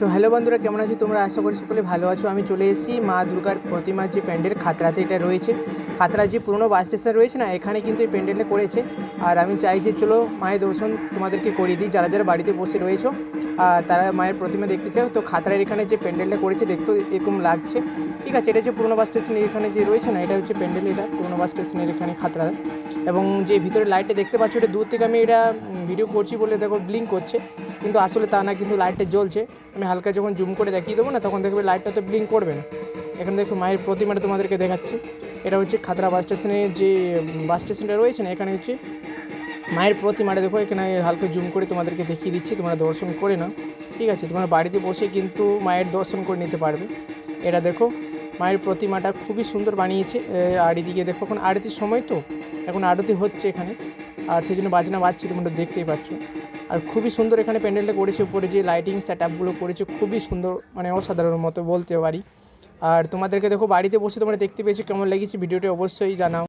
তো হ্যালো বন্ধুরা, কেমন আছো তোমরা? আশা করি সকলে ভালো আছো। আমি চলে এসেছি মা দুর্গার প্রতিমার যে প্যান্ডেল খাতড়াতে এটা রয়েছে। খাতড়া যে পুরনো বাস স্টেশন রয়েছে না, এখানে কিন্তু এই প্যান্ডেলটা করেছে। আর আমি চাই যে চলো, মায়ের দর্শন তোমাদেরকে করিয়ে দিই, যারা যারা বাড়িতে বসে রয়েছো, আর তারা মায়ের প্রতিমা দেখতে চাও। তো খাতড়ার এখানে যে প্যান্ডেলটা করেছে, দেখতেও এরকম লাগছে। ঠিক আছে, এটা হচ্ছে পুরনো বাস স্টেশনের এখানে যে রয়েছে না, এটা হচ্ছে প্যান্ডেল, এটা পুরনো বাস স্টেশনের এখানে খাতড়া এবং যে ভিতরে লাইটটা দেখতে পাচ্ছ, এটা দূর থেকে আমি এটা ভিডিও করছি বলে দেখো ব্লিঙ্ক করছে। কিন্তু আসলে তা না, কিন্তু লাইটটা জ্বলছে। আমি হালকা যখন জুম করে দেখিয়ে দেবো না, তখন দেখবে লাইটটা তো ব্লিঙ্ক করবে না। এখানে দেখো মায়ের প্রতিমাটা তোমাদেরকে দেখাচ্ছি। এটা হচ্ছে খাতড়া বাস স্টেশনের যে বাস স্টেশনটা রয়েছে না, এখানে হচ্ছে মায়ের প্রতিমাটা দেখো, এখানে হালকা জুম করে তোমাদেরকে দেখিয়ে দিচ্ছি, তোমরা দর্শন করে নাও। ঠিক আছে, তোমরা বাড়িতে বসে কিন্তু মায়ের দর্শন করে নিতে পারবে। এটা দেখো মায়ের প্রতিমাটা খুবই সুন্দর বানিয়েছে। আর এদিকে দেখো এখন আরতির সময় তো, এখন আরতি হচ্ছে এখানে। আর সেই জন্য বাজনা বাজছে তোমরা দেখতেই পাচ্ছ। আর খুবই সুন্দর এখানে প্যান্ডেলটা করেছে, উপরে যে লাইটিং সেট আপগুলো করেছে, খুবই সুন্দর মানে অসাধারণ মতো বলতে পারি। আর তোমাদেরকে দেখো বাড়িতে বসে তোমরা দেখতে পেয়েছ কেমন লেগেছে, ভিডিওটি অবশ্যই জানাও।